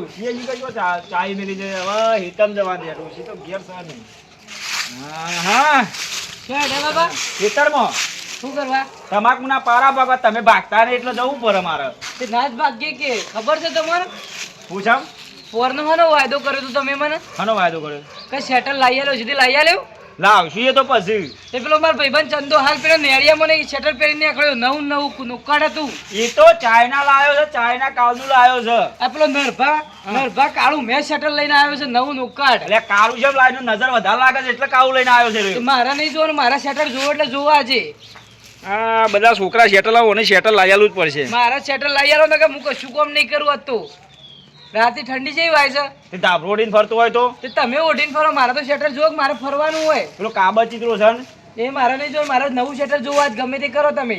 ડોશીએ ઈ કઈ ચા ચાય મેલી દે હવે હિતમ જવા દે. ડોશી તો ઘેર સર નહીં. હા હા બાબા? ખેતરમાં. શું કરવા? તમાકુના પારા ભાગવા તમે ભાગતા ને એટલે જવું પડે મારે. ના જ ભાગ્ય કે? ખબર છે તમારે પૂછામ પોરનો મને વાયદો કર્યો તો તમે મને? હનો વાયદો કર્યો? કે સેટલ લાવી આલ્યો સુધી લાવી આલ્યો? લાવશું એ તો પછી? એ પેલો મારો ભાઈબંધ ચંદો હાલ પેલો નેળિયા ને શેટર પહેરીને નીકળ્યો. નવું નવું નુક્કડ હતું. એ તો ચાઇના લાવ્યો છે ચાઇના કાલનું લાવ્યો છે. આ પેલો નરભા નરભા કાળું મેં શેટર લઈને આવ્યો છે નવું નુક્કડ એટલે કાળું જેમ લાવ્યું નજર વધારે લાગે છે એટલે કાળું લઈને આવ્યો છે મારા નહીં જોવાનું મારા શેટર જોવો એટલે જોવા આજે. આ બધા છોકરા શેટર લાવો અને શેટર લાવેલું જ પડશે. મારા શેટર લાવી ને કે હું કશું કામ નહીં કરું આજ તો. રાતે ઠંડી જેવી વાય છે. તે ધાબરો ઉડીને ફરતો હોય તો? તે તમે ઓઢીને ફરો મારા તો શેટર જો મારે ફરવાનું હોય. પેલો કાબા ચિત્રો છે ને? એ મારે નહીં જો મારે નવું શેટર જોવા જ ગમે તે કરો તમે.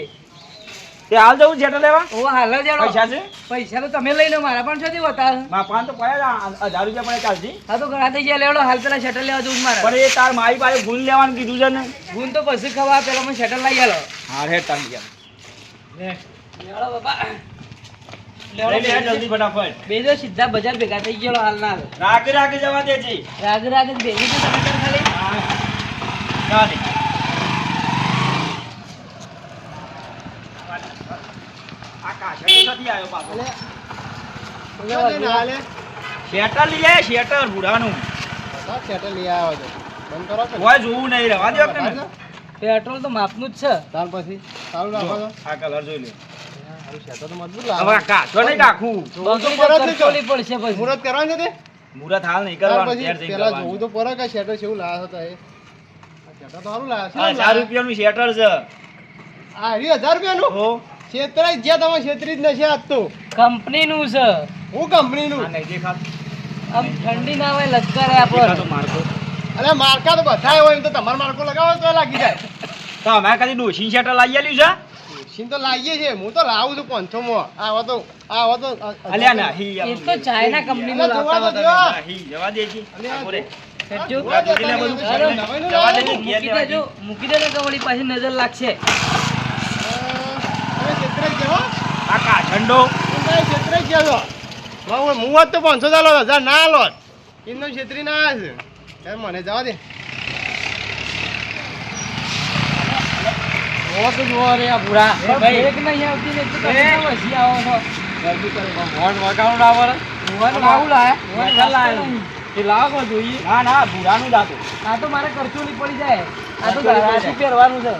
તે હાલ જવું શેટર લેવા? ઓ હાલ જ. પૈસા છે? પૈસા તો તમે લઈ લો મારા પણ છોથી વતા મા પાન તો પડ્યા હજાર રૂપિયા પડે ચાલશે હા તો ઘણા થઈ ગયા લેવડો હાલ પેલા શેટર લેવા જવું મારે. પણ એ તાર મારી પાસે ગુણ લેવાનું કીધું છે ને? ગુણ તો પછી ખવા પેલા મને શેટર લઈ ગયેલો હા હેડ તાર ગયા બાબા જલ્દી ફટાફટ. બે સીધા બજાર ભેગા થઈ ગયો હાલ ના હાલ. રાગે રાગે જવા દે રાગ રાગ ભેગી તમે ખાલી. શેટર લઈ આય શેટર બુઢાનું હોય જોવું નહીં રહેવા દો પેટ્રોલ તો માપનું જ છે. જો, આ કલર જોઈ લે હવે કાચો નહીં નાખું. કરવાનું છે તે? હાલ નહીં કરવાનું પછી ઘેર જઈને પેલા જોવું તો પડે કે શેટર કેવું લાવ્યો હતો એ. આ શેટર તો સારું લાવ્યો હજાર રૂપિયાનું શેટર છે. આ રહ્યું હજાર રૂપિયાનું? તો છેતરાઈ તમે છેતરી જ નથી આજ તો. કંપની નું છે. હું કંપનીનું? આ આમ ઠંડી ના હોય દેખાતો આપણો મારતો. અરે માર્કા તો બધા હોય એમ તો તમારે માર્કો લગાવો તો લાગી જાય. તો અમે કદી ડોસી શેટર લાવી આલ્યું છે. મશીન તો લાવીએ છે હું તો લાવું છું પાંચસો માં આવો તો આવો તો અલ્યા નહીં એ તો ચાઇના કંપની નું લાવતા હતા. જવા દે છે. હેડજો. જોવા દે ને. મૂકી મૂકી પાછી નજર લાગશે. કાછંડો તમે છેતરાઈ જ હું? તો પાંચસો ચાલો હજાર ના લો એમને છેતરી ના આવ્યા છે. મને જવા દે. જોવો તો જોવો રે આ ભૂરા ભાઈ. બ્રેક નહીં આવતી ને તમે આવો છો ફોન વગાડો ના પડે. ભુવન લાવું લાયા ભુવન ઘર લાયા લાયા. એ લાવો જોઈએ ના ના ભૂરાનું જ આ તો. તો મારે કરચોલી પડી જાય આ તો પડી પહેરવાનું છે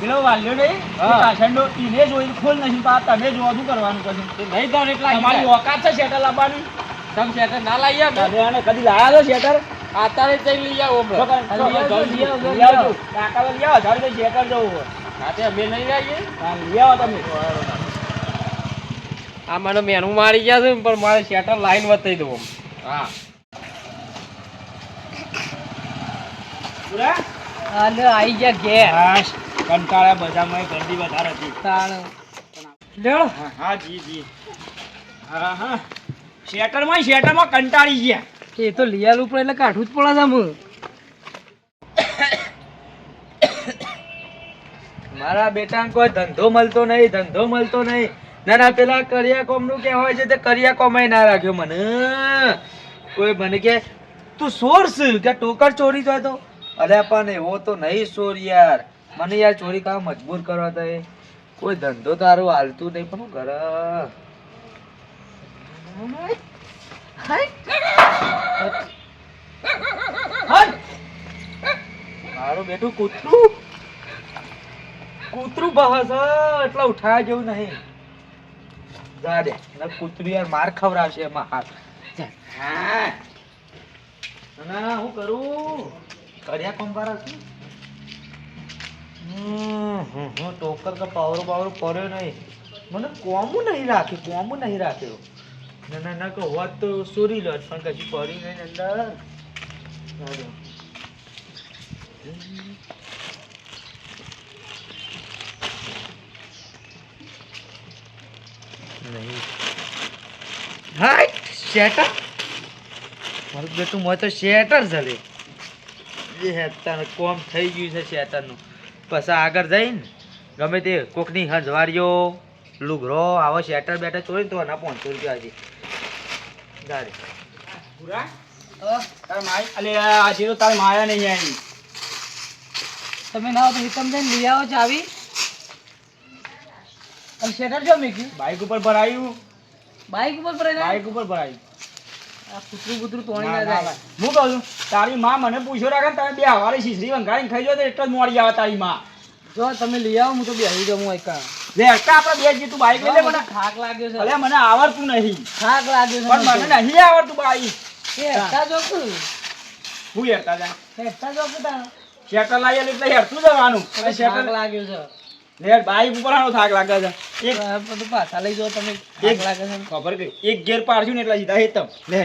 પેલો વાલ્યો નહીં હા. એ કાછંડો ઈને જોઈને ખોલ નહીં તો તમે જોવા શું કરવાનું પછી નહીં તો એટલા તમારી ઓકાત છે શેટર લાવવાની તમે શેટર ના લાવી તમે આને કદી લાયા છો શેટર આતારે જઈ લઈ આવો તો તો. કાકા લઈ આવો, ધારો શેટર જવું હોય. રાતે અમે નહીં આવીએ. હા, લઈ આવો તમે. આ મને મેનુ મારી ગયા છે પણ મારે શેટર લાઈન વતાવી દઉં હા. અને આવી ગયા ઘેર. કંટાળા બધામાં ગરદી વધારે હતી. તાણ. હા હા જી જી. હા હા. શેટરમાં શેટરમાં કંટાળી ગયા. એ તો લિયાલ ઉપર એટલે કાઢવું જ પડે છે આમ મારા બેટાને કોઈ ધંધો મળતો નહીં, ધંધો મળતો નહીં. ના ના, પેલા કરિયા કોમનું કહેવાય છે તે કરિયા કોમાય ના રાખ્યો મને. કોઈ મને કે તું ચોર કે ટોકર ચોરી થાય તો? અરે પણ એવો તો નહીં ચોર યાર. મને યાર ચોરી કામ મજબૂર કરવા તો કોઈ ધંધો તારો હાલતું નહીં, પણ ઘર. મારું બેટું કૂતરું. કૂતરું બહસ એટલે ઉઠાયા જેવું નહીં. જા દે ને કૂતરું યાર માર ખવડાવશે એમાં હાથ. હા. ના, હું કરું? કર્યા કંપારા છું હમ, ટોકર કે પાવરો પાવરો કર્યો નહીં. મને કોમું નહીં રાખ્યું કોમું નહીં રાખ્યો. ના ના ના કે હોત તો સોરી લો પણ કશું કર્યું નહીં અંદર જા દે. નહીં હાય, શેટર? મારું બેટું મોય તો શેટર ચાલે એ હેતાને કોમ થઈ ગયું છે શેટરનું. પછી આગળ જઈને ગમે તે કોકની હંજવારીઓ લુગરો આવો શેટર બેટર ચોરી તો ના પાંચસો રૂપિયા હજી. ગાડી. તાર માય નહીં આવી તમે ના તો હિતમ જઈને લઈ આવો ચાવી. અને શેટર જો મેક્યું? બાઇક ઉપર ભરાયું. બાઇક ઉપર ભરાયું? બાઇક ઉપર ભરાયું. આ કૂતરું કૂતરું તોણી ના, જાય. હું કહું છું તારી માં મને પૂછ્યો રાખે તમે બે હવારી શીશરી વંગાડીને ખાઈ જાય એટલો જ મોડી આવે તારી માં. જો તમે લઈ આવો હું તો બેસી જાઉં હું એકા. લે એકા આપણે બે તું બાઇક લઈ લે મને થાક લાગ્યો છે. અલે મને આવડતું નહીં. થાક લાગ્યો છે પણ મને. નહીં આવડતું બાઈક એ એકા જો તું. હું એકા જા. એકા જો તું શેટર લાવી એટલે હેરતું જવાનું. શેટર લાગ્યો છે. લે બાઈક ઉપર આનો થાક લાગે છે. એક બધું પાછા લઈ જાઓ તમે એક લાગે છે. ખબર ગઈ એક ગેર પાડશું ને એટલા સીધા હેતમ. લે.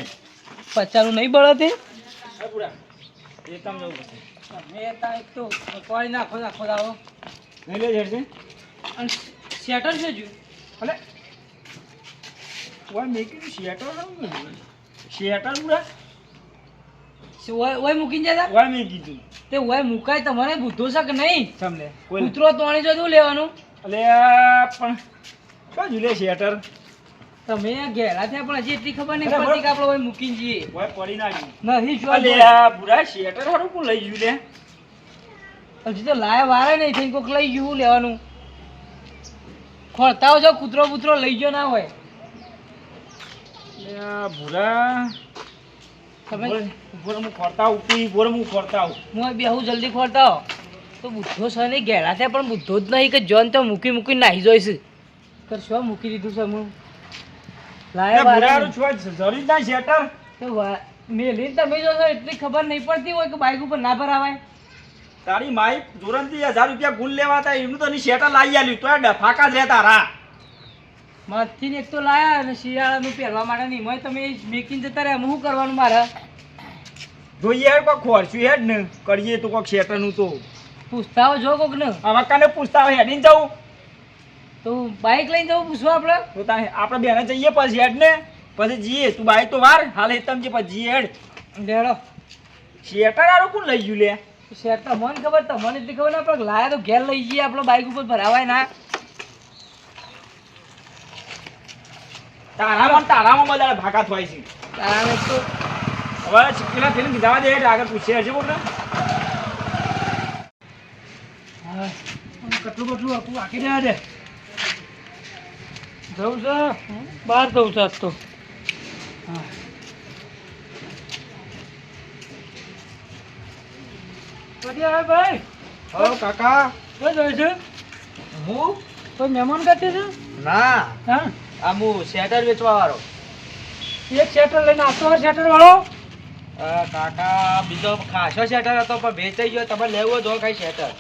પચાનું નહીં બળો તે? પૂરા. હેતમ જવું પડશે. તમે તા એક તો પાણી નાખો નાખો દાવો નહીં લે ઝેર છે શેટર છે જો અલે. ઓય મેં કીધું શેટર શેટર પૂરા? ઓય ઓય મૂકીને જતા? ઓય મેં કીધું. તે ઓય મુકાય તમારે બુદ્ધો છે કે નહીં? સમલે કૂતરો તોણી જો લેવાનું? અલે પણ શું ઝૂલે શેટર તમે ઘેરા થયા પણ હજી એટલી ખબર નહીં પડતી કે આપણે ઓય મૂકીને જઈએ. ઓય પડી ના ગયું. નહીં જો અલે જોઈએ? આ પૂરા શેટર હારું કોણ લઈ ગયું લે? હજી તો લાય વારે નહીં થઈ કોક લઈ ગયું લેવાનું? ખોળતા જો કૂતરો બૂતરો લઈ ગયો ના હોય. ભૂરા તમે બોર હું ખોરતા આવું તું હું ખોરતા આવું. હું જલ્દી ખોલતા હો તો બુદ્ધો છે નહીં ઘેરા થયા પણ બુદ્ધો જ નહીં કે જોન તો મૂકી મૂકી નાહી જોઈશ કર શું મૂકી દીધું છે હું લાયા વારે છો જરી ના શેટર તો વા- તમે જોશો એટલી ખબર નહીં પડતી હોય કે બાઈક ઉપર ના ભરાવાય. તારી માઈ જોરંતી હજાર રૂપિયા ગુલ લેવા એમનું તો શેટર લાવી આલ્યું તો ડફાકા જ રહેતા રા. માથી એક તો લાયા અને શિયાળાનું પહેરવા માટે નહીં મય તમે મેકીને જતા રહ્યા. હું કરવાનું મારે? જોઈએ કોઈ કોક ખોરશું હેડ ને. કરીએ તો કોક શેટરનું તો. પૂછતા હો જો કોક ને આવા કાને પૂછતા હોય હેડીને જવું. તો બાઈક લઈને જવું પૂછવા આપણે. તો તારે આપણે બેને જઈએ પછી હેડ ને. પછી જઈએ. તું બાઈક તો વાર. હાલ હેતમ જે પછી જઈએ હેડ. લેડો શેટર આરું કોણ લઈ ગયું લે? શેર મને ખબર તમને એટલી ખબર ના પણ લાયા તો ઘેર લઈ જઈએ આપણે બાઈક ઉપર ભરાવાય ના. તારામાં તારામાં બધા ભાકા થવાય છે. તારાને તો હવે પેલા કીધા દે આગળ પૂછે હશે બોલ કટલું કટલું તું આખી દેવા છે. જવું છે? બહાર જવું છે આજ તો. હા. કદી આવે ભાઈ? હો કાકા. ક્યાં જાય છે? હું? કોઈ મહેમાન કરતી છે? ના. હા? આ હું શેટર વેચવા વાળો એક શેટર લઈને આવતો શેટર વાળો? કાકા બીજો ખાસો શેટર હતો પણ વેચાઈ ગયો. તમારે લેવો જો કઈ શેટર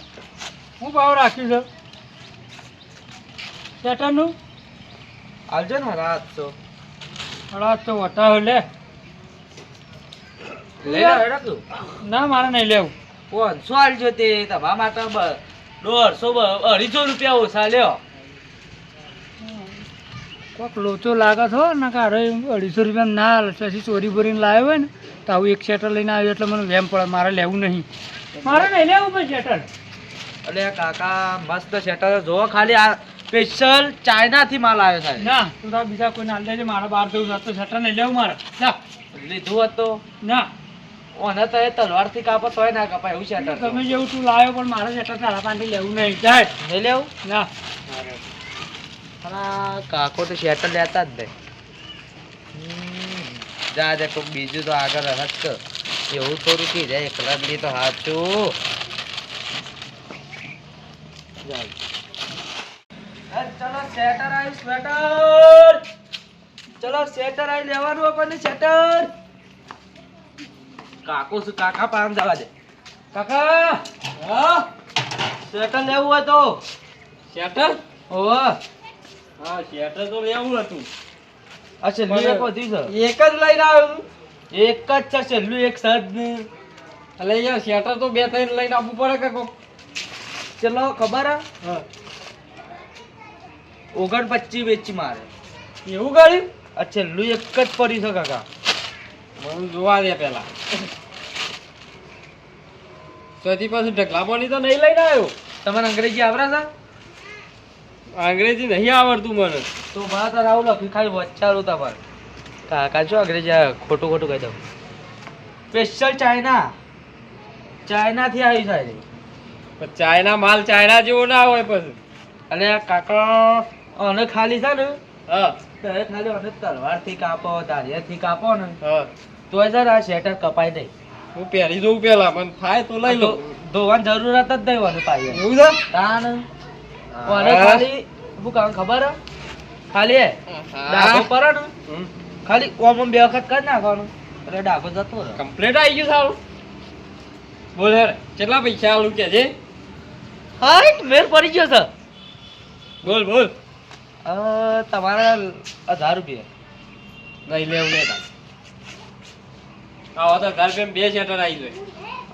હું ભાવ રાખ્યું છે? શેટરનું આવજો ને રાતસો રાતસો વટાવ લે. ના મારે નહીં લેવું. પાંચસો આલજો તે. તમારા માટે દોઢસો અઢીસો રૂપિયા ઓછા લ્યો. કોક લોચો લાગે છો ને કાઢો અઢીસો રૂપિયા ના હાલ પછી ચોરી બોરીને લાવ્યો હોય ને તો આવું એક શેટર લઈને આવ્યો એટલે મને વેમ પડે મારે લેવું નહીં. મારે નહીં લેવું પણ શેટર અલે કાકા મસ્ત શેટર જોવો ખાલી આ સ્પેશિયલ ચાઇના થી માલ આવ્યો થાય ના તું તાર બીજા કોઈ ના લેજે મારે બહાર જવું તો શેટર નહીં લેવું મારે. ના લીધું હતું ના. ઓને તો એ તલવારથી કાપો તોય ના કાપાય એવું શેટર તમે જેવું તું લાવ્યો પણ મારે શેટર તારા પાસેથી લેવું નહીં. જાય. નહીં લેવું? ના. આ કાકો તો શેટર લેતા જ નહીં. જા જા, કોક બીજું તો આગળ હત એવું થોડું કી જાય એકલા તો હાચું ચલો. સેટર આવ્યું સ્વેટર ચલો સેટર આવી, લેવાનું આપણને સેટર કાકો શું, કાકા પાન જવા દે. કાકા, હા? સેટર લેવું હોય તો. શેટર? ઓહો. હા શેટર તો લેવું હતું. અચ્છા એક છે. એક જ લઈને આવ્યો એક જ છે છેલ્લું એક સદ ને. એટલે યાર શેટર તો બે ત્રણ લઈને આપવું પડે કે કોક? ચલો ખબર હે? ઓગણ પચીસ વેચી મારે. એવું ગાડી આ છેલ્લું એક જ પડી છે કાકા. મને જોવા દે પેલા. પછી પાછું ઢગલા પાણી તો નહીં લઈને આવ્યો. તમને અંગ્રેજી આવરા છે? અંગ્રેજી નહીં આવડતું મને. તો મારા તારે આવું લખ્યું ખાલી વચ્ચારું તમારે. કાકા છો અંગ્રેજી ખોટું ખોટું કહી દઉં. સ્પેશિયલ ચાઇના ચાઇનાથી આવી જાય પણ ચાઇના માલ ચાઇના જેવો ના હોય પછી. અને આ કાકા અને ખાલી છે ને? હા. ત્યારે ખાલી અને તલવારથી કાપો ધારિયાથી કાપો ને. હા. તો ને આ શેટર કપાય નહીં હું પહેરી જોઉં પેલા મને થાય તો લઈ લો ધોવાની જરૂરત જ નહીં હોય પાછી. એવું છે? તાન. અને ખાલી શું કામ ખબર હે? ખાલી હે? પર ને? ખાલી ઓમ બે વખત કરી નાખવાનું. એટલે ડાઘો જતો કમ્પ્લીટ આવી ગયું સારું. બોલ હેર કેટલા પૈસા આલું કે છે? હાઈટ મેર પડી ગયો છે. બોલ બોલ. તમારા હજાર રૂપિયા. નહીં લેવું તાર. આવો તો હજાર રૂપિયા બે શેટર આવી જાય.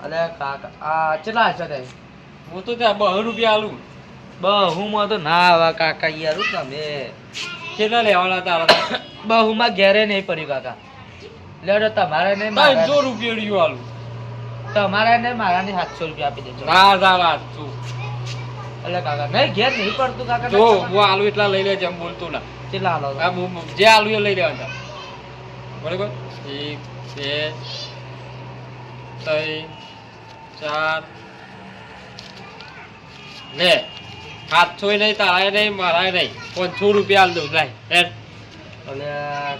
અને કાકા આ કેટલા હશે હું તો ત્યાં બહુ રૂપિયા આલું. બહુમાં તો ના આવા કાકા યાર તમે કેટલા લેવાના તારા બહુમાં ઘેરે નહીં પડ્યું કાકા. લેડો તમારે નહીં ત્રણસો રૂપિયા આલું. તમારે નહીં મારા ને સાતસો રૂપિયા આપી દેજો. ના ના વાંચું એટલે કાકા નહીં ઘેર નહીં પડતું કાકા જો હું આલુ એટલા લઈ લેજે એમ બોલતો ના. કેટલા હાલો જે આલુ એ લઈ લેવાના બરાબર? એક બે ત્રણ ચાર. લે. સાતસો નહીં તારા નહીં મારા નહીં. પાંચસો રૂપિયા આલ દઉં લાય હેડ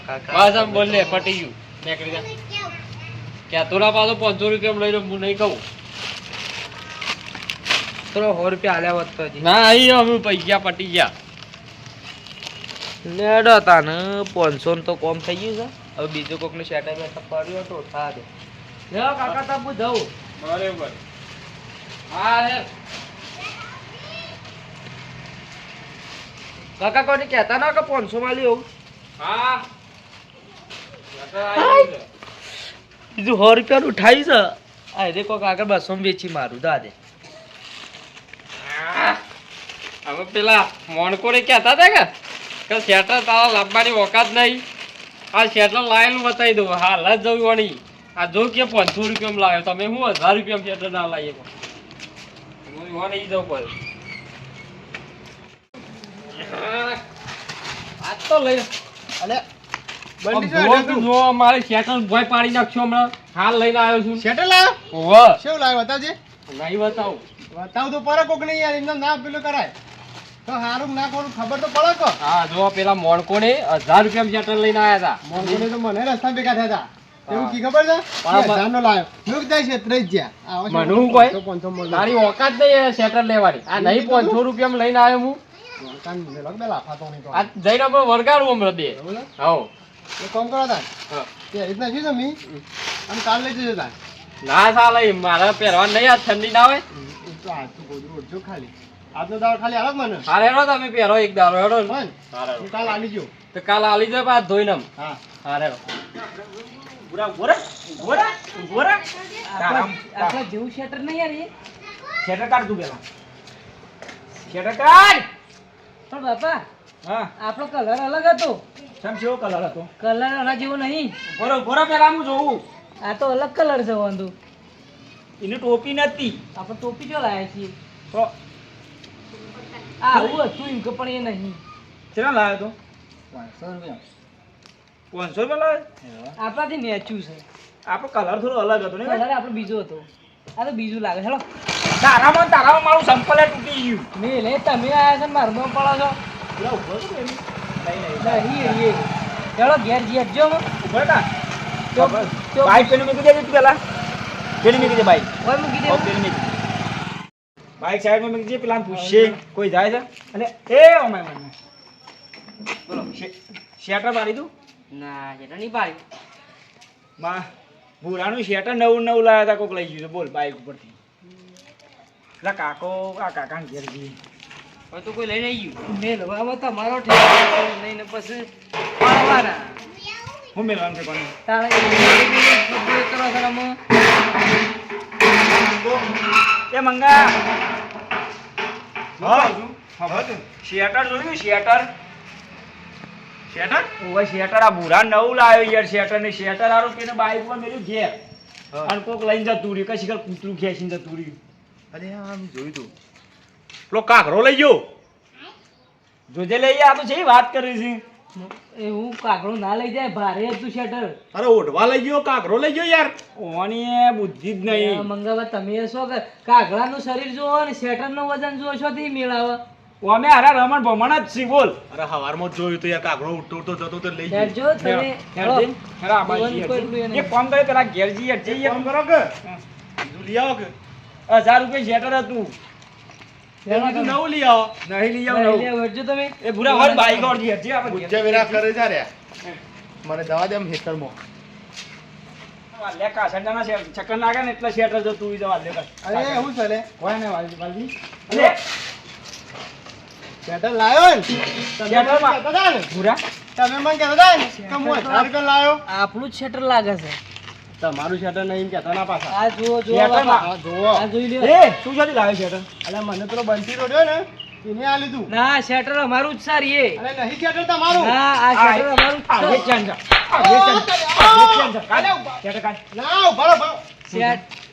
કાકા બસ આમ બોલ લે પટી ગયું. નીકળી જા ક્યાં તોલા પાછો પાંચસો રૂપિયા લઈ લો હું નહીં કહું. થોડો સો રૂપિયા હાલ્યા વધતો તો હજી. ના અહીં અમે પૈસા પટી ગયા. લેડો તાને પાંચસો તો કોમ થઈ ગયું છે. હવે બીજું કોકનું સેટઅપ બેટઅપ કર્યું તો થા દે. કાકા તો હું જઉં? બરાબર. હા કાકા કોને કહેતા ના કે પાંચસો માં લેવું હા. બીજું સો રૂપિયાનું ઉઠાવી છે. આ રે કોક આગળ બસો વેચી મારું દાદે હવે પેલા મોણકોને કહેતા હતા કે શેટર તારા લાવવાની ઓકાત નહીં. આ શેટર લાયેલું બતાવી દઉં. હાલ જ જવું વળી. આ જો કે પાંચસો રૂપિયામાં લાવ્યો તમે હું હજાર રૂપિયામાં શેટર ના લાવીએ પણ હું નહીં જવું પડે હા, આ તો લઈ અલે આમ બંડી જુઓ જો તું જુઓ, મારે શેટર ભોય પાડી નાખશો હમણાં. હાલ લઈને આવ્યો છું. શેટર લાવ ઓવે લાવ્યો બતાવજે. નહીં બતાવું. બતાવ તો પડે કોક નહીં યાર. એમને ના પેલું કરાય. તો હારું ના કોણ ખબર તો પડે કો હા જો પેલા મોણકોને હજાર રૂપિયા શેટર લઈને આવ્યા હતા મોંઘોને તો મને રસ્તા ભેગા થયા હતા એવું કી ખબર છે? હજાર નો લાવ્યો છે ત્રીસ જ્યાં. મને કોઈ? તારી ઓકાત નહીં શેટર લેવાની. આ નહીં પાંચસો રૂપિયામાં લઈને આવ્યો હું. કાન મેલો કે બે નહીં તો. આ જઈને આપણે વળગાડું હમણાં બે. બરોબર ને? હવ કરો તાન? તે રીતના શું તમે? આમ કાલ લઈ જજો તાન. ના ચાલે મારે પહેરવા નહીં આ ઠંડી ના હોય. તો આજ તો ગોદરું ઓઢજો ખાલી. આજનો દાડો ખાલી આલો જ મને. હારે હેડો તમે પહેરો એક દારો હેડો? હારે હું કાલ આલી જો તો કાલ આલી જાય પાછ ધોઈને હા. હારે હેડો. આપણા જેવું શેટર નહીં યાર એ. શેટર કાઢ તું પેલા. શેટર કાઢ! પણ બાપા હા. આપણો કલર અલગ હતો. કેમ કેવો કલર હતો? કલર આના જેવો નહીં. બોલો બોલો પેલા હું જોઉં. આ તો અલગ કલર છે વાંધો. એની ટોપી નથી. આપણે ટોપી જો લાયા છીએ. તો આ આવું હતું એમ કે પણ એ નહીં. કેટલા લાવ્યો તો? પાંચસો રૂપિયા. પાંચસો રૂપિયા લાવ્યો આપણાથી નેચું છે. આપણો કલર થોડો અલગ હતો ને? કલર આપણો બીજો હતો. આ તો બીજું લાગે હેલો. તારામાં તારામાં મારું સંપલ તૂટી ગયું. મેં લે તમે આયા છો મારું મારમાં પડો છો? નહીં ચલો ઘેર જઈએ જો ભાઈ પેલું મૂકી દેજો તું પેલા. પેલી મૂકી દે ભાઈ. ઓય મૂકી ઓ દે પેલી મૂકી બાઈક સાઈડમાં મૂકી દે પેલા પૂછશે કોઈ જાય છે? અને એ ઓમાય મને બોલો શેટર મારી તું ના શેટર નહીં બારી માં ભૂરાનું શેટર નવું નવું લાવ્યા હતા કોક લઈ ગયું છે. બોલ બાઈક ઉપરથી. એટલે કાકો આ કાકાને ઘેર જઈએ. હવે તો કોઈ લઈને આવી ગયું. મેલવામાં તમારો ઠેકાણો નહીં ને પછી પાડવાના. હું મેળવાનું છે કોને? તારે એ કરો છો આમાં એ મંગા. શેટર જોયું શેટર? શેટર? ઓય શેટર આ બુરા નવું લાવ્યો યાર શેટર ને શેટર આરો કે બાઈક પર મેલ્યું ઘેર. અને કોક લઈને જતું રહ્યું કશી કર કૂતરું ખેંચીને જતું રહ્યું. અરે આમ જોયું તું. પેલો કાકરો લઈ ગયો? જોજે લઈ આ તો છે વાત કરી છે. એ હું કાકડો ના લઈ જાય ભારે હતું શેટર. અરે ઓઢવા લઈ ગયો કાકરો લઈ ગયો યાર. ઓની બુદ્ધિ જ નહીં. મંગાવા તમે શું કે કાગડાનું શરીર જોવો ને શેટરનું વજન જોવો છો થી મેળાવે. અમે હારા રમણ ભમણ જ છી બોલ. અરે હવારમાં જોયું તો યાર કાકરો ઉઠતો ઉઠતો જતો તો લઈ હેડ જો તમે અરે આ બાજુ. એક કામ કરે પેલા ઘેરજી હેરજી, જઈએ. કામ કરો કે? બીજું લઈ આવો કે? હજાર રૂપિયા જેટર હતું. નવું લઈ આવો. નહીં લઈ આવ નવું. તમે. એ બાઈક આપણે કરે રે મને ચક્કર લાગે ને એટલે શેટર જતું જવા દે અરે હું ચાલે કોઈ ને વાલજી, વાલજી. અલે, લાયો ને? તમે. મને કહેતા હતા ને? ભૂરા. તમે મને કહેતા હતા ને? કે હું હજાર રૂપિયા લાયો? આપણું જ શેટર લાગે છે. તમારું શેટર નહીં કહેતા ના પાછા. આ જુઓ જુઓ જુઓ. આ જોઈ લ્યો. એ શું છે લાવ્યો શેટર એટલે મને પેલો બંટી રોડ્યો ને. એને આ લીધું. ના શેટર અમારું જ સારી એ. અરે નહીં શેટર તમારું. ના આ શેટર અમારું આ વેચાણ છે. આ વેચાણ છે. વેચાણ છે. કાઢ. શેટર કાઢ. ના ઊભા ઊભા રહો.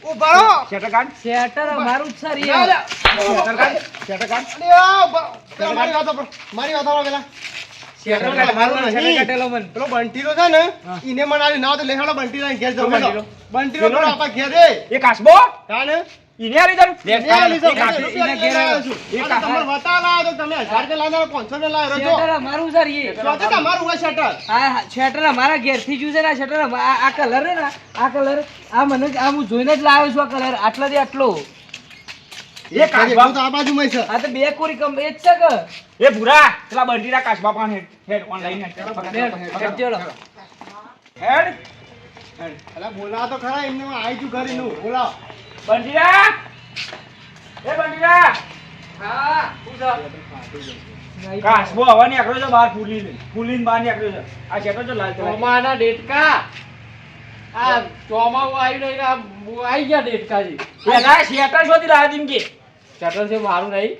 ઊભા રહો. શેટર કાઢ. શેટર અમારું જ સારી. શેટર કાઢ. શેટર કાઢ. અરે મારી વાત પર મારી વાત સાંભળો પેલા શેટર કાઢ મારું શેટર નહીં. કાઢેલો મને પેલો બંટીલો છે ને હા. ઈને મને આલી ના તો લેહાડો બંટી લઈને ઘેર જવું બંટીલો? બંટીલો? આપણા ઘેર રે એ કાસબો કાને ઈને આલી તને? લે, ઈને આલી છે. એ કાસબો. રૂપિયા લઈને આવ્યો છું. એ અને વતા લાવ્યો તો તમે હજાર રૂપિયા લાવ્યા, પાંચસો રૂપિયા લાવ્યા. રજો. શેટર અમારું સારી એ. જો તો હોય શેટર આ શેટર અમારા ઘેરથી જ્યું છે ને શેટર આ આ કલર ને આ કલર આ મને આ હું જોઈને જ લાવ્યો છું આ કલર આટલાથી આટલો એ. તો આ છે આ તો બે કોરી કમ એ જ છે કે એ ભૂરા પેલા બંટીના કાસબા પણ હેડ હેડ ઓનલાઈન હેડ હેડ, હેડ, હેડ અલા બોલાવો તો ખરા એમને આવી છું ઘરે નું બોલાવો બંટીરા એ બંટીરા કાસબો હવા નીકળ્યો છે બહાર ફૂલીને ફૂલીને બહાર નીકળ્યો છે. આ શેટર જો લાલ ચોમાના ડેટકા. આ ચોમા આવી ને આ આવી ગયા ડેટકાજી પેલા શેટર શોધી લાવ્યા તેમ કે. શેટર છે મારું નહીં.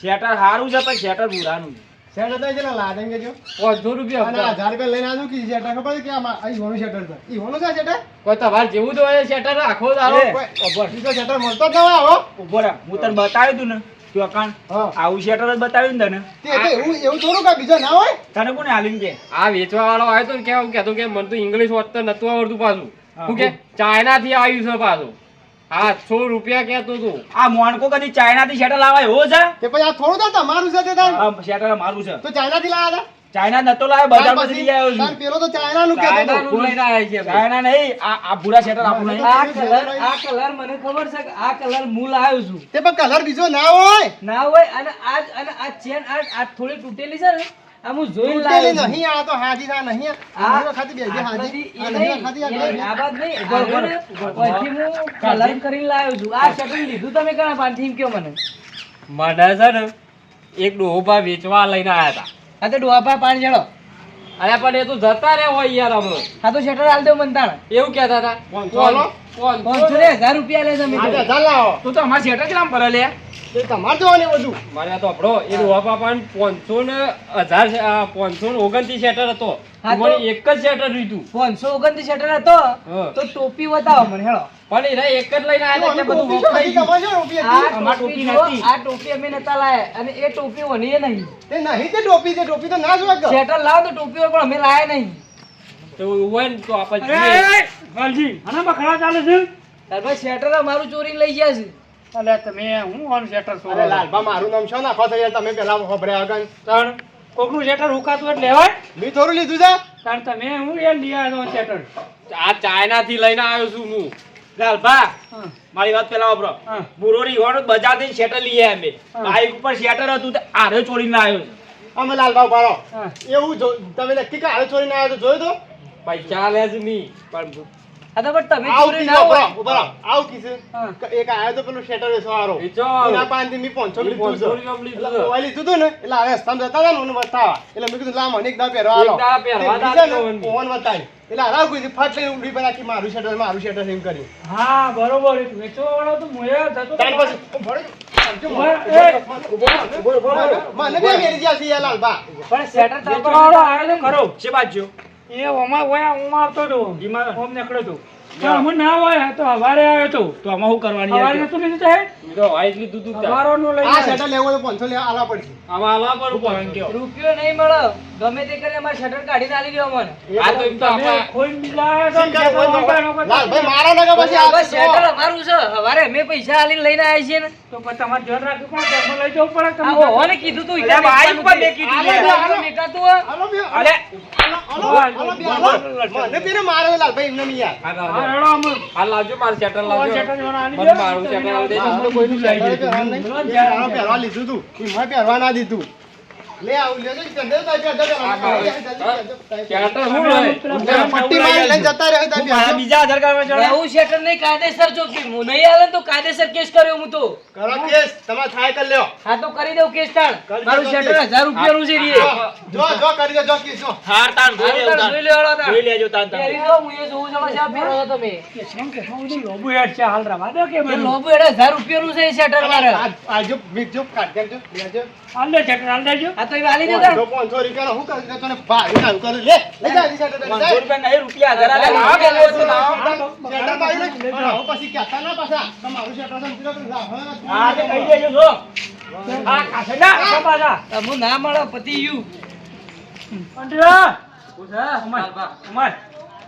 શેટર સારું છે પણ શેટર બુરાનું છે. શેટર થાય છે ને લાદેંગે જો પાંચસો રૂપિયા અને. હજાર રૂપિયા લઈને આજુ કે શેટર ખબર કે આમાં આ ઈવાનું શેટર છે. ઈવાનું છે શેટર કોઈ તમારે જેવું તો હોય શટર રાખો એ. કોઈ બીજો મળતો જ ના હોય ઊભો રહે. હું તને બતાવ્યું તું ને ચોકાણ. હા. આવું શેટર જ બતાવ્યું ને તને. એવું એવું થોડું કે બીજો ના હોય? તને કોને હાલીને કે? આ વેચવા વાળો આવ્યો તો કેવું કહેતો કે મને તો ઇંગ્લિશ વાંચતા નતું આવડતું પાછું. હા. કે? ચાઇના થી આવ્યું છે પાછું. રૂપિયા તું. આ મોણકો કદી ચાઇનાથી શેટર લાવાય? એવો છે તે પછી આ થોડું તમારું છે તે શેટર મારું છે. તો ચાઇના થી લાયા ચાઇના નતો લાવ્યો હતા બજારમાંથી લઈ આવ્યો છું. પેલો તો ચાઇના નું કહેતો હતો લઈને આવ્યા છીએ ચાઇના નહીં આ આ ભૂરા શેટર આપણું નહીં. આ કલર આ કલર મને ખબર છે કે આ કલર હું લાવ્યો છું. તે પણ કલર બીજો ના હોય. ના હોય અને આ અને આ ચેન આ થોડી તૂટેલી છે ને. આ જોઈ છું. નહીં આ તો હાજી થા નહીં આ ખાતી બે હાજી. આ નહીં ખાતી આ બાદ નહીં. પછી હું. કલર કરીને લાવ્યો છું. આ શટર લીધું તમે કણા એમ કયો મને. મને છે ને એક ડોહા વેચવા લઈને આવ્યા હતા હા તો ડોહા પાણી જડો અરે પણ એ તો જતા રે હોય યાર હમણાં. હા તો શટર હાલ દો મનતાણ એવું કહેતા હતા પાંચસો ને હજાર રૂપિયા લે તમે. હજાર લાવો. તું તો અમારા શટર કેમ ભરે લે તે તમારે જોવાનું બધું. મારે તો આપણો એ ડોહા પાપાને પાંચસો ને હજાર આ પાંચસો ને ઓગણત્રીસ શેટર હતો. મને એક જ પાંચસો ઓગણત્રીસ શટર હતો તો ટોપી બતાવો મને હેળો. પણ એને એક જ લઈને આવ્યા હતા બધું વપરાઈ ગયું. હજી તમારે છે ને ટોપી આ ટોપી ટોપી નથી. આ ટોપી અમે નતા લાયા અને એ ટોપી વની એ નહીં. એ નહીં તે ટોપી તે ટોપી તો ના જોવા કે શેટર લાવો તો ટોપી પણ અમે લાયા નહીં. તો એવું તો આપણે જોઈએ. વાલજી આના બખડા ચાલે છે? તાર ભાઈ શેટર અમારું ચોરી લઈ ગયા છે. અલ્યા તમે હું આનું શેટર અરે છોડો લાલભા મારું નામ છે નાખો થઈ તમે પેલા ખબરે આગળ. તણ કોકનું શેટર હુકાતું એટલે લેવાય? મેં થોડું લીધું છે? તણ તમે હું એ લઈ આવ્યો શેટર આ ચાઇના થી લઈને આવ્યો છું હું. લાલભા મારી વાત પેલા વાપરો હા. બુરોરી હોવાનો બજારથી શેટર લઈએ અમે. બાઈક ઉપર શેટર હતું તે આરે ચોરીને આવ્યો છે. અમે લાલભા ઉભારો એવું જો તમે નક્કી કાલે ચોરીને આવ્યો તો જોયો તો? પૈસા ચાલે જ નહીં પણ આ તો પણ તમે ચોરી ના હોય. ઊભા રહો, આવું કીધું. હા. કે એક આયો તો પેલું શેટર વેચવા વાળો. એના પાસેથી મેં પાંચસો લીધું છે. એટલે છે. ઓય લીધું હતું ને, એટલે હવે રસ્તામાં જતા હતા ને, મને. એટલે મેં કીધું પહેરવા. એટલે ફટ લઈને ઊંડી પર મારું શેટર મારું શેટર એમ કર્યું. હા બરોબર. એ વેચવા વાળો તો મોયા થતો તાર પછી. ઊભો ઊભો ઊભો ઊભો રહો, મને બે મેરી જ્યાં છે બા. પણ શેટર તો વેચવા વાળો આવ્યો ખરો. છે બાજુ. એ ઓમાં ઓયા હું આવતો હતો? ઓમ નીકળ્યો હતો અમે ના હોય તો હવારે આવ્યો તો તો આમાં શું કરવાની હવારે નતું લીધું સાહેબ તો વાઈટ લીધું તું ત્યાં. હવારોનું લઈ આ આવ્યો. લેવો તો પાંચસો લેવા આલવા પડશે આમાં આલા પર ઉપર. રૂપિયો નહીં મળે ગમે તે કરીને અમારે શટર કાઢીને આલી દો અમને આ તો એમ તો તમે કોઈ બીજા તો શીખર હોય તો- શેટર વગર લાલભાઈ મારા નગર પછી આ શટર અમારું છે હવારે અમે પૈસા આલીને લઈને આવ્યા છીએ ને તો પછી તમારે ધ્યાન રાખવું પડે લઈ જવું પડે તમે ઓહોને કીધું તું અલ્યા, બાઈક પર મેં કીધું લે. મેકાતું હોય. આલો અલે આલો, આલો, બે, આલો. મને લાલભાઈ એમને નહીં યાર આ લાવજો. મારું લાવજો. મને મારું દેજો. કોઈનું પહેરવા લીધું તું. એમાં પહેરવા ના દીધું. લે આવું લેજો તો. પહેરવાનું. શેટર હું લઈ? પેલા પટ્ટી મારી લઈને જતા રહ્યો હું ત્યાં બીજા આધાર કાર્ડમાં ચડાવ એવું શટર નહીં કાયદેસર જો હું નહીં આલે તો કાયદેસર કેસ કર્યો હું તો કરો કેસ તમારે થાય કરી લ્યો હા તો કરી દઉં કેસ તાણ મારું શટર કેસ. હજાર રૂપિયાનું છે રે જો જો કરી દો જો કેસ જો હાર તાન જોઈ લેજો જોઈ લેવાડો તાણ. જોઈ લેજો તાન તાન. પહેરી દો, હું એ જોઉં છું, શા પહેરો છો તમે કેસમાં કેસમાં બધું લોબુ હેડ છે હાલ રવા દો કે બધું. લોબો એડે હજાર રૂપિયાનું છે એ મારે આ- આ જો કાઢ દેજો લેજો હાલ દે શેટર હાલ દેજો વાલી હું કરી તને ભાઈ ના કરું. લે લઈ જા લઈ જા લઈ જા. પાંચસો રૂપિયા નહીં, રૂપિયા હજાર આલે. લાવો, લાવો, લાવો, લાવો, લાવો. લાવો. શેટરમાં આવીને, પણ આવું પછી કહેતા ના પાછા. તમારું શેટર સમજી લો કે લાવ, હવે તું હા તે કહી દેજો જો. આ કાશે ના પાછા. હું ના મળે પતિ યુ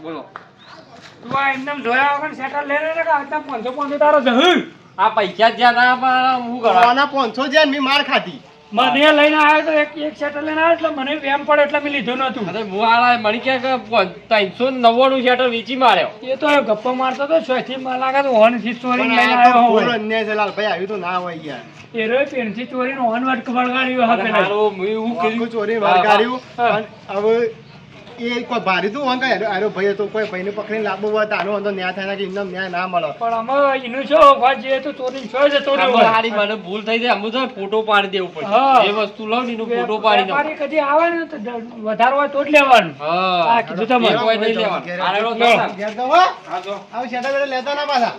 બોલો. તું આ એમનેમ જોયા વગર શેટર લઈ લે ને કે આ પાંચસો પાંચસો તારો જહુ? આ પૈસા જ્યાં ના હું કરવા આના પાંચસો જે મેં માર ખાધી. મને લઈને આવ્યો તો એક એક શેટર લઈને આવ્યો એટલે મને વેમ પડે એટલે મેં લીધું નતું અરે હું આલા મળી કે ત્રણસો નવ્વાણું શેટર વેચી માર્યો. એ તો ગપ્પો મારતો તો થી મને લાગે તો ઓનથી ચોરી લઈને આવ્યો હોય. અન્યાય છે લાલભાઈ આવ્યું તો ના હોય યાર. એ રોય ચોરી ચોરીનો ઓન વટ વળગાડ્યો હા પેલા. હું. ચોરી વળગાડ્યું હવે એ કોઈ ભારી તું હોય કઈ? આરો ભાઈ તો કોઈ ભાઈને પકડીને લાવવો હોય તો આનો ન્યાય થાય કે એમને ન્યાય ના મળે. પણ અમે એનું શું વાત જે તો ચોરી છો છે ચોરી હોય હારી મને ભૂલ થઈ જાય. અમે તો ફોટો પાડી દેવું પડે એ વસ્તુ લઉં ને એનો ફોટો પાડી દઉં મારી કદી આવે ને તો વધારે હોય તો જ લેવાનું. હા. કીધું તમે. કોઈ નહીં લેવાનું. હારેલો લો. તો હા, જો. આવ શેઠા લેતા ના પાછા.